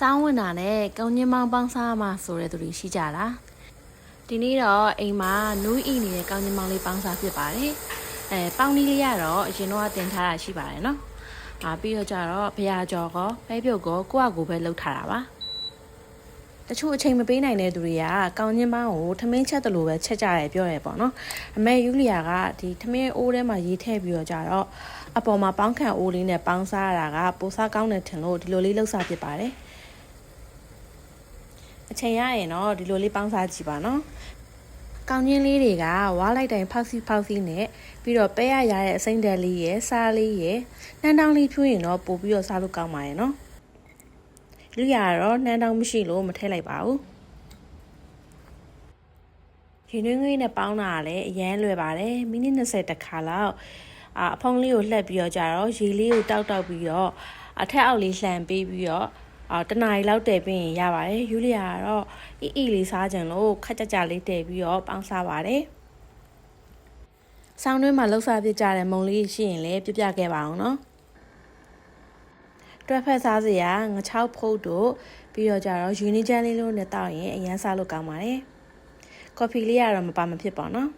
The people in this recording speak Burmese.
စောင်းဝင်တာနဲ့ကောင်းညင်းမောင်းပေါင်းစားမှာဆိုတဲ့သူတွေရှိကြလားဒီနေ့တော့အိမ်မှာနူးဤနေတဲ့ကောင်းညင်းမောင်းလေးပေါင်းစားဖြစ်ပါတယ်အဲပေါင်းနီးလေးကတော့အရင်တော့တင်ထားတာရှိပါတယ်နော်အာပြီးတော့ကြတော့ဘရာကျော်ကောပဲပြုတ်ကောကိုယ့်အကူပဲလှုပ်ထားတာပါတချို့အချိန်မပေးနိုင်တဲ့သူတွေကကောင်းညင်းမောင်းကိုထမင်းချက်တယ်လို့ပဲချက်ကြတယ်ပြောတယ်ပေါ့နော်အမေယူလီယာကဒီထမင်းအိုးထဲမှာရေးထည့်ပြီးတော့ကြတော့အပေါ်မှာပေါင်းခံအိုးလေးနဲ့ပေါင်းစားရတာကပိုစားကောင်းတယ်ထင်လို့ဒီလိုလေးလှုပ်စားဖြစ်ပါတယ် အချိန်ရရင်တော့ဒီလိုလေးပေါင်းစားကြည့်ပါနော်။ကောင်းချင်းလေးတွေကဝါးလိုက်တိုင်းဖောက်စီဖောက်စီနဲ့ပြီးတော့ပဲရရတဲ့အစိမ့်တက်လေးရယ်စားလေးရယ်နှမ်းတောင်းလေးဖြူရင်တော့ပို့ပြီးတော့စားလို့ကောင်းပါရဲ့နော်။လူရတော့နှမ်းတောင်းမရှိလို့မထည့်လိုက်ပါဘူး။ရင်သွင်းငွေးနဲ့ပေါင်းတာကလည်းအရန်လွယ်ပါတယ်မိနစ်20တခါလောက်အာအဖုံးလေးကိုလှက်ပြီးတော့ကြတော့ရေလေးကိုတောက်တောက်ပြီးတော့အထက်အောက်လေးလှန်ပေးပြီးတော့ အာတနားရီလောက်တည်ပြီးရင်ရပါတယ်ယူလီယာကတော့အီအီလေးစားကြလို့ခက်ကြကြလေးတည်ပြီးတော့ပေါင်းစားပါတယ်ဆောင်းတွင်းမှာလှုပ်ရှားပြကြတဲ့မုံလေးရှိရင်လည်းပြပြခဲ့ပါအောင်နော်တွက်ဖက်စားစရာငချောက်ဖုတ်တို့ပြီးတော့ကြတော့ယူနီချန်လေးလို့နဲ့တောက်ရင်အရန်စားလို့ကောင်းပါတယ်ကော်ဖီလေးကတော့မပါမဖြစ်ပါတော့နော်